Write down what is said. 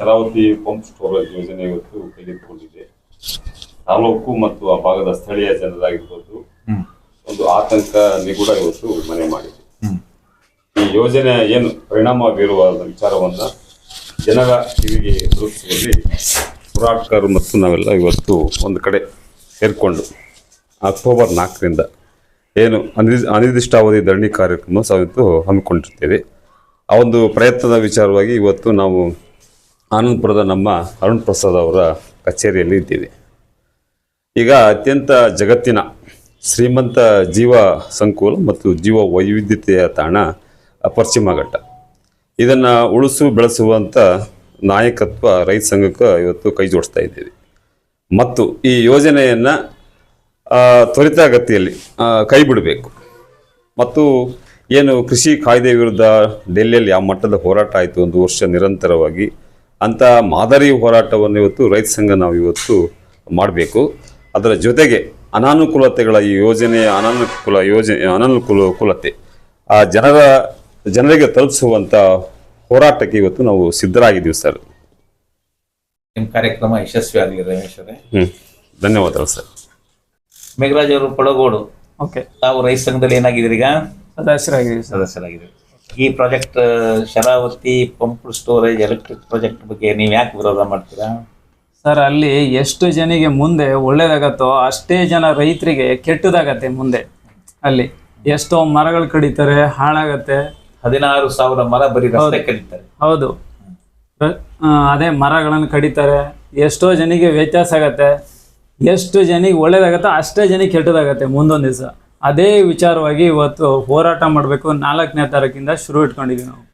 Sharavati pump storage ಯೋಜನೆ ಇವತ್ತು ಕೈಗೆತ್ತಿಕೊಂಡಿದೆ ತಾಲೂಕು ಮತ್ತು ಆ ಭಾಗದ ಸ್ಥಳೀಯ ಜನರಾಗಿರ್ಬೋದು. ಒಂದು ಆತಂಕ ನಿಗೂಢ ಇವತ್ತು ಮನೆ ಮಾಡಿದೆ. ಈ ಯೋಜನೆ ಏನು ಪರಿಣಾಮ ಬೀರುವ ವಿಚಾರವನ್ನ ಜನರ ಕಿವಿಗೆ ತಲುಪಿಸುವಲ್ಲಿ ಹೋರಾಟಗಾರರು ಮತ್ತು ನಾವೆಲ್ಲ ಇವತ್ತು ಒಂದು ಕಡೆ ಸೇರಿಕೊಂಡು ಅಕ್ಟೋಬರ್ ನಾಲ್ಕರಿಂದ ಏನು ಅನಿರ್ ಅನಿರ್ದಿಷ್ಟಾವಧಿ ಧರಣಿ ಕಾರ್ಯಕ್ರಮ ಸಹ ಇವತ್ತು ಹಮ್ಮಿಕೊಂಡಿರ್ತೇವೆ. ಆ ಒಂದು ಪ್ರಯತ್ನದ ವಿಚಾರವಾಗಿ ಇವತ್ತು ನಾವು ಆನಂದಪುರದ ನಮ್ಮ ಅರುಣ್ ಪ್ರಸಾದ್ ಅವರ ಕಚೇರಿಯಲ್ಲಿ ಇದ್ದೀವಿ. ಈಗ ಅತ್ಯಂತ ಜಗತ್ತಿನ ಶ್ರೀಮಂತ ಜೀವ ಸಂಕುಲ ಮತ್ತು ಜೀವ ವೈವಿಧ್ಯತೆಯ ತಾಣ ಪಶ್ಚಿಮ ಘಟ್ಟ. ಇದನ್ನು ಉಳಿಸು ಬೆಳೆಸುವಂಥ ನಾಯಕತ್ವ ರೈತ ಸಂಘಕ್ಕೆ ಇವತ್ತು ಕೈ ಜೋಡಿಸ್ತಾ ಇದ್ದೀವಿ. ಮತ್ತು ಈ ಯೋಜನೆಯನ್ನು ತ್ವರಿತಗತಿಯಲ್ಲಿ ಕೈ ಬಿಡಬೇಕು. ಮತ್ತು ಏನು ಕೃಷಿ ಕಾಯ್ದೆ ವಿರುದ್ಧ ಡೆಲ್ಲಿಯಲ್ಲಿ ಯಾವ ಮಟ್ಟದ ಹೋರಾಟ ಆಯಿತು ಒಂದು ವರ್ಷ ನಿರಂತರವಾಗಿ ಅಂಥ ಮಾದರಿ ಹೋರಾಟವನ್ನು ಇವತ್ತು ರೈತ ಸಂಘ ನಾವು ಇವತ್ತು ಮಾಡಬೇಕು. ಅದರ ಜೊತೆಗೆ ಅನಾನುಕೂಲತೆಗಳ ಈ ಯೋಜನೆಯ ಅನಾನುಕೂಲ ಯೋಜನೆ ಅನಾನುಕೂಲಕೂಲತೆ ಆ ಜನರ ಜನರಿಗೆ ತಲುಪಿಸುವಂಥ ಹೋರಾಟಕ್ಕೆ ಇವತ್ತು ನಾವು ಸಿದ್ಧರಾಗಿದ್ದೀವಿ ಸರ್. ನಿಮ್ಮ ಕಾರ್ಯಕ್ರಮ ಯಶಸ್ವಿ ಆಗಲಿ ರಮೇಶ್ ಅವರೇ. ಹ್ಞೂ ಧನ್ಯವಾದಗಳು ಸರ್. ಮೇಘರಾಜ್ ಅವರು ಪಡಗೋಡು ಓಕೆ. ತಾವು ರೈತ ಸಂಘದಲ್ಲಿ ಏನಾಗಿದ್ದೀರಿ ಈಗ? ಸದಸ್ಯರಾಗಿದ್ದೀವಿ ಸದಸ್ಯರಾಗಿದ್ದೀವಿ ಸದಸ್ಯರಾಗಿದ್ದೀರಿ. ಈ project Sharavathi pump storage electric project ಬಗ್ಗೆ ನೀವು ಯಾಕೆ ವಿರೋಧ ಮಾಡ್ತೀರಾ? ಸರ್ ಅಲ್ಲಿ ಎಷ್ಟು ಜನಿಗೆ ಮುಂದೆ ಒಳ್ಳೇದಾಗತ್ತೋ ಅಷ್ಟೇ ಜನ ರೈತರಿಗೆ ಕೆಟ್ಟದಾಗತ್ತೆ ಮುಂದೆ. ಅಲ್ಲಿ ಎಷ್ಟೋ ಮರಗಳು ಕಡಿತಾರೆ ಹಾಳಾಗತ್ತೆ. ಹದಿನಾರು ಸಾವಿರ ಮರ ಬರೀ ರಸ್ತೆ ಕಡಿತಾರೆ. ಹೌದು. ಅದೇ ಮರಗಳನ್ನು ಕಡಿತಾರೆ ಎಷ್ಟೋ ಜನಿಗೆ ವ್ಯತ್ಯಾಸ ಆಗತ್ತೆ. ಎಷ್ಟು ಜನಿಗೆ ಒಳ್ಳೇದಾಗತ್ತೋ ಅಷ್ಟೇ ಜನಿಗೆ ಕೆಟ್ಟದಾಗತ್ತೆ ಮುಂದೊಂದು ದಿವಸ. ಅದೇ ವಿಚಾರವಾಗಿ ಇವತ್ತು ಹೋರಾಟ ಮಾಡಬೇಕು ನಾಲ್ಕನೇ ತಾರೀಕಿಂದ ಶುರು ಇಟ್ಕೊಂಡಿದ್ದೀವಿ ನಾವು.